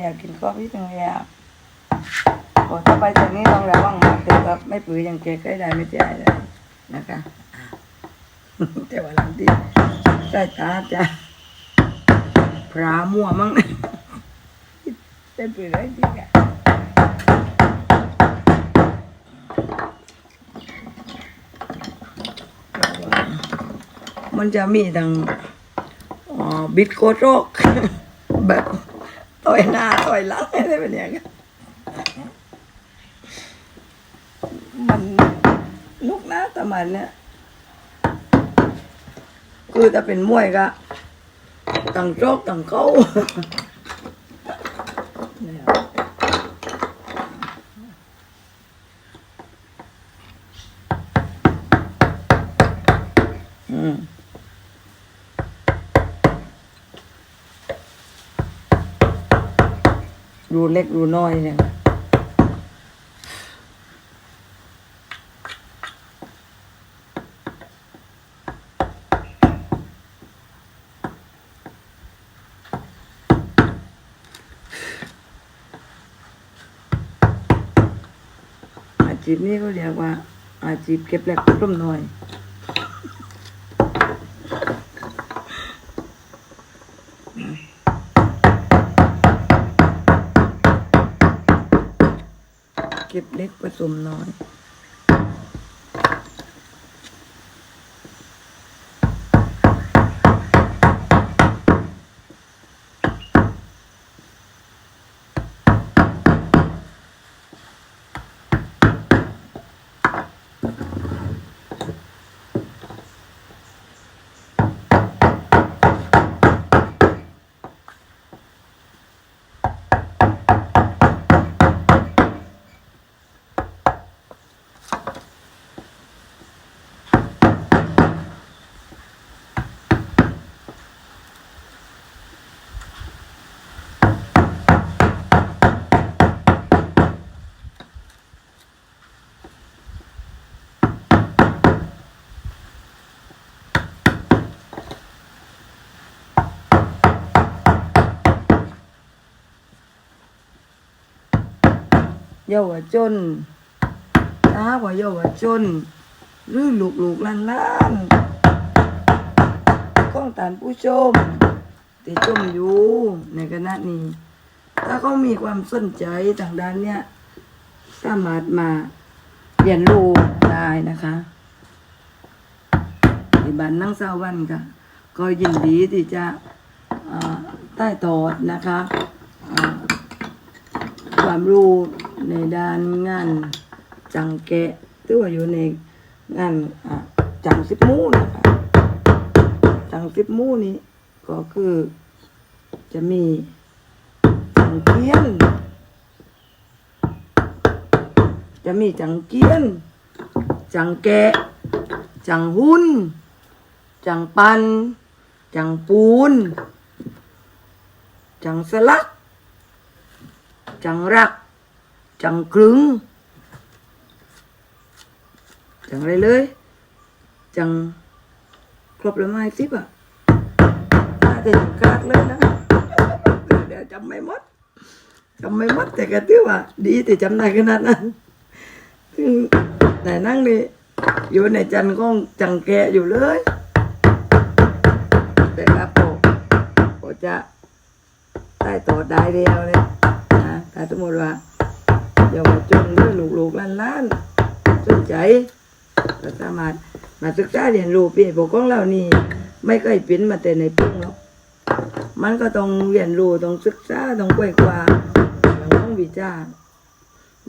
แล้วกินข้าวพี่ถึงแล้วพอถ้าไปจากนี้ต้องระวังมากเกินครับไม่ปือยังเจ๊ก็ได้ไม่ใช่เลยนะคะอะแต่ว่าหลังที่ใต้ตาจะพรามั่วมั้งเป็นปือได้จริงอะมันจะมีทางอ๋อบิดโคโรกแบบ ต่อยหน้าต่อยหลังอะไรแบบนี้ยครับมันลุกหน้าแต่มันเนี่ย คือถ้าเป็นมวยก็ต่างโจกต่างเขาเนี่ยอืม รูเล็กรูน้อยเนี่ยอาชีพนี้เขาเรียกว่าอาชีพเก็บเล็กร่มน้อย เก็บเล็กผสมน้อย เยาวชนถ้าว่าเยาวชน หรือลูกลูกๆหลานล้านๆของท่านผู้ชมที่ชมอยู่ในคณะนี้ ถ้าเขามีความสนใจทางด้านเนี้ยสามารถมาเรียนรู้ได้นะคะที่บ้านนั่งเศร้าวันค่ะ ก็ยินดีที่จะใต้ตอดนะคะ ความรู้ในด้านงานจังแกะหรือว่าอยู่ในงานจังสิบมู่นะคะจังสิบมู่นี้ก็คือจะมีจังเกี้ยน จะมีจังเกี้ยน จังแกะ จังหุ้น จังปัน จังปูน จังสลัก จังรัก จังครึงจังอะไรเลย จังครบแล้วไหมสิบอะน่าจะจังกากเลยนะเดี๋ยวจำไม่หมดจำไม่หมดแต่ก็ถือว่า ดีแต่จำได้ขนาดนั้นแต่นั่งนี่อยู่ในจันทร์ก็จังแกอยู่เลย แต่ครับโปโปจะได้ต่อได้เดียวเลย ถ้าสมมติว่าเยาวชนหรือลูกๆหล้านๆสนใจก็สามารถมาศึกษาเรียนรู้พี่ปกของเรานี่ไม่เคยเป็นมาแต่ในปุ้งหรอกมันก็ต้องเรียนรู้ต้องศึกษาต้องไขว้คว้าเรื่องวิจาร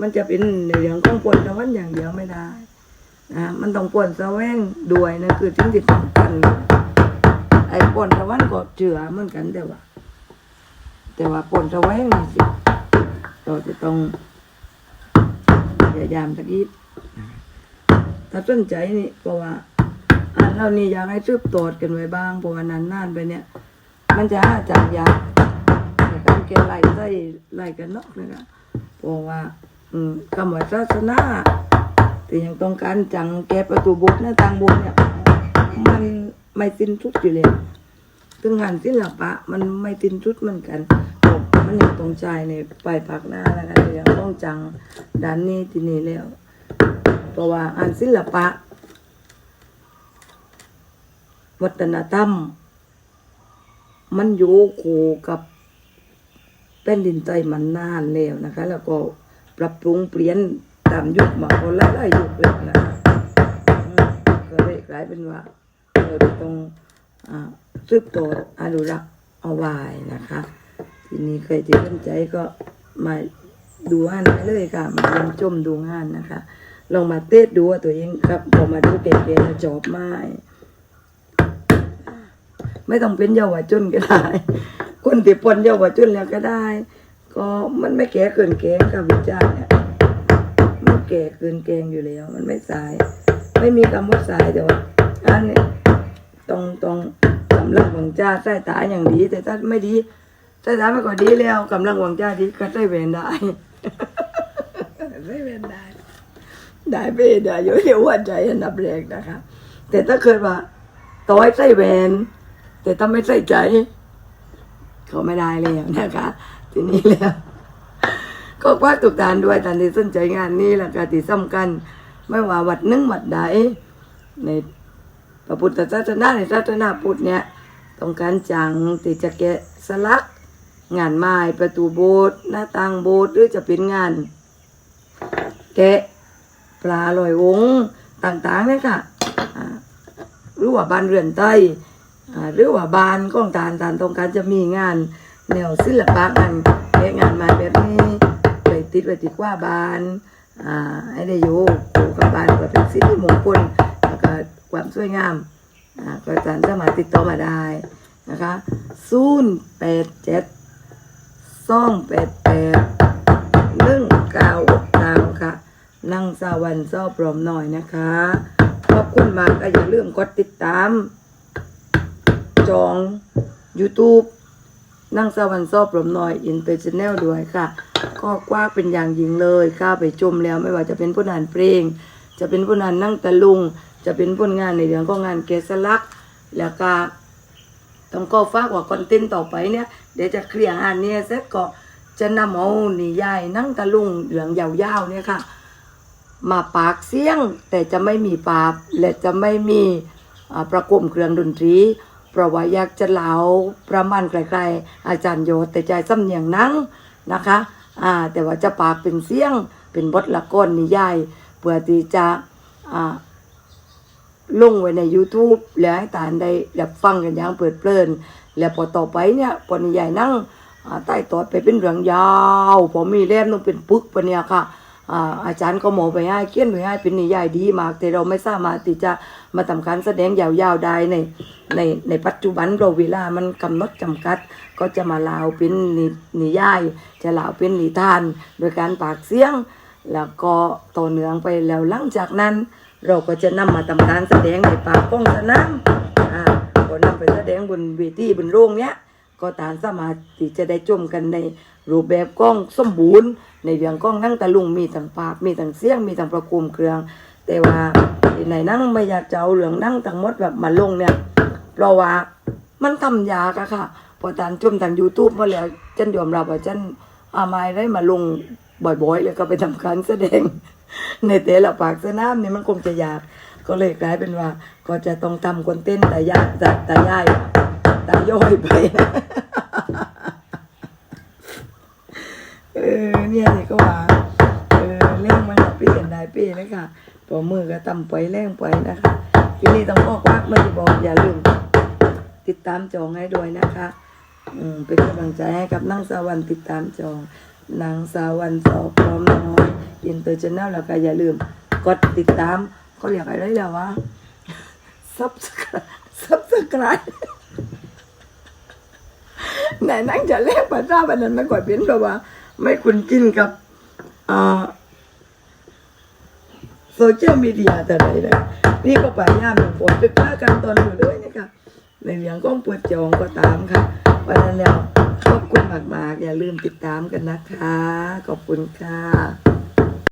มันจะเป็นในเรื่องของปนตะวันอย่างเดียวไม่ได้นะมันต้องปนแสวงด้วยนะคือสิ่งที่สำคัญไอ้ปนตะวันก็เจือเหมือนกันแต่ว่า แต่ว่าปนแสวงนี่สิ เราจะต้องพยายามสักนิดถ้าสนใจนี่เพราะว่าอ่านเรานี่อยากให้ซืบตรวกันไว้บ้างเพราะว่านานๆไปเนี่ย มันจะหาจากยากในการเกไล่ใส่ไล่กันเนอกนะครับเพราะว่า อืมคำว่าศาสนาที่ยังต้องการจังแก้ประตูโบุญหน้าต่างโบุญเนี่ย มันไม่สิ้นสุดอยู่แล้วถึงงานศิลปะ มันไม่สิ้นสุดเหมือนกัน มันยังตรงใจในปลายปากหน้าแล้วกันยังต้องจังด้านนี้ที่นี่แล้วเพราะว่าอ่านศิลปะ วัฒนธรรม มันอยู่คู่กับแผ่นดินไทยมันนานแล้วนะคะ แล้วก็ปรับปรุงเปลี่ยนตามยุคมาคนละหลายยุคเลยนะก็เลยกลายเป็นว่าเราต้องอสืบต่ออนุรักษ์เอาไว้นะคะ ทีนี้ใครที่สนใจก็มาดูงานได้เลยค่ะ มาเยี่ยมชมดูงานนะคะ ลองมาเทสดูว่าตัวเองครับพอมาดูเก๋ๆแล้วจอบไหมไม่ต้องเป็นเยาวชนก็ได้คนที่ปนเยาวชนแล้วก็ได้ ก็มันไม่แก่เกินแกงกับวิจารณ์เนี่ยมันแก่เกินแกงอยู่แล้ว มันไม่สาย ไม่มีคำว่าสายแต่ว่าอันนี้ต้องต้องกำลังหวังจ้าใส่ตาอย่างดี แต่ถ้าไม่ดี ใส่ตาไม่ก็ดีแล้วกำลังหวังจ้าดีก็ใส่เวนได้ใส่เวนได้ ได้ไปได้อยู่เดี๋ยวหัวใจอันดับแรกนะคะ แต่ถ้าเคยว่าต่อให้ใส่แหวนแต่ถ้าไม่ใส่ใจเขาไม่ได้แล้วนะคะ ทีนี้แล้วก็คว้าตุกตานด้วยตานที่สนใจงานนี้แหละค่ะที่สำคัญไม่ว่าวัดหนึ่งวัดใดในพระพุทธศาสนาในศาสนาพุทธเนี่ยต้องการจังที่จะแกะสลัก งานไม้ประตูโบสถ์หน้าต่างโบสถ์หรือจะเป็นงานแกะปลาลอยองต่างๆเนี่ยค่ะหรือว่าบ้านเรือนใต้หรือว่าบ้านก้องตานตานต้องการจะมีงานแนวศิลปะงานแกะงานไมาแบบนี้ไปติดไว้ที่ว่าบ้านอ่าให้ได้อยู่คู่กับบ้านก็เป็นสิริมงคลแล้วก็ความสวยงามอ่าก็ตานสามารถติดต่อมาได้นะคะศูนย์แปดเจ็ด สองแปดแปดหนึ่งเก้าเก้าค่ะ นั่งสาวันเศร้าปลอมหน่อยนะคะ ขอบคุณมากก็อย่าลืมกดติดตาม จอง YouTube นั่งสวรรค์ซอบปลอมหน่อยอินเตอร์ชแนลด้วยค่ะ ก็กว้างเป็นอย่างยิ่งเลยข้าไปชมแล้วไม่ว่าจะเป็นผู้นานเพลง จะเป็นผู้นานนั่งตะลุง จะเป็นผลงานในเรื่องของงานเกสลัก แล้วก็ ต้องก็ฝากว่าคอนเทนต์ต่อไปเนี่ยเดี๋ยวจะเคลียร์งานเนี้เสร็จก็จะนำเอานิยายนั่งตะลุงเหลืองยาวๆเนี่ยค่ะ มาปากเสียง แต่จะไม่มีปาบและจะไม่มีประกมเครื่องดนตรีเพราะว่าอยากจะเล่าประมาณไกลๆอาจารย์โยแต่ใจสำเนียงนั่งนะคะอ่าแต่ว่าจะปากเป็นเสียงเป็นบทละครนิยายเพื่อที่จะอ่า ลงไว้ใน YouTube แล้วให้ตานได้รับฟังกันอย่างเปิดเพลิน แล้วพอต่อไปเนี่ยพอนิยายนั่งใต้ตอดไปเป็นเรื่องยาวพอมีเล่มต้องเป็นปึกปะเนี่ยค่ะอาจารย์ก็หมอไปให้เขียนไปให้เป็นนิยายดีมาก แต่เราไม่สามารถที่จะมาทำการแสดงยาวๆได้ในในในปัจจุบันเราเวลามันกำหนดจำกัด ก็จะมาล่าเป็นนินิยาย จะล่าเป็นนิทาน โดยการปากเสียง แล้วก็ต่อเนื่องไปแล้วหลังจากนั้น เราก็จะนำมาทำการแสดงในป่ากล้องสนามอ่าก็นำไปแสดงบนเวทีบนโรงเนี้ยก็ตามสมารถที่จะได้ชมกันในรูปแบบกล้องสมบูรณ์ ในเรื่องกล้องนั่งตะลุงมีทั้งภาพมีทั้งเสียงมีทั้งประกุมเครื่อง แต่ว่าในนั่งไม่อยากจะเอาเรื่องนั่งทั้งหมดแบบมาลงเนี่ยเพราะว่ามันทำยากอะค่ะพอตานชมทาง YouTube มาแล้วฉันยอมรับว่าฉันอาไมายได้มาลงบ่อยๆ แล้วก็ไปทำการแสดง ในแต่ละปากสนามนี่มันคงจะยาก ก็เลยกลายเป็นว่า ก็จะต้องทำคนเทนต์แต่ยากต่แต่ย่ายแต่ย่อยไปเออเนี่ยนี่ก็ว่าเออเรื่องมันเปลี่ยนได้เปลี่ยนเลยค่ะพอมือก็ตำไปแรงไปนะคะทีนี้ต้องบอกว่าไม่ได้บอกอย่าลืมติดตามจองให้ด้วยนะคะ อืมเป็นกำลังใจให้กับนางสาวันติดตามจอง นางสาววันสอบพร้อมน้อยอินเตอร์ชแนลแล้วก็อย่าลืม กดติดตามเขาเรียกอะไรแล้ววะ subscribe subscribe ไหนนั่งจะแลกภาษาบันนั้นไม่ก่อยเป็นเพราะว่า ไม่คุ้นกินกับโซเชียลมีเดียแต่ไหนเลยนี่ก็พยายามอย่างปวดตึกล้ากันตอนอยู่เลยนะคะในเรื่องก้องปวดจองก็ตามค่ะวันนั้นแล้ว ขอบคุณมาก ๆ อย่าลืมติดตามกันนะคะ ขอบคุณค่ะ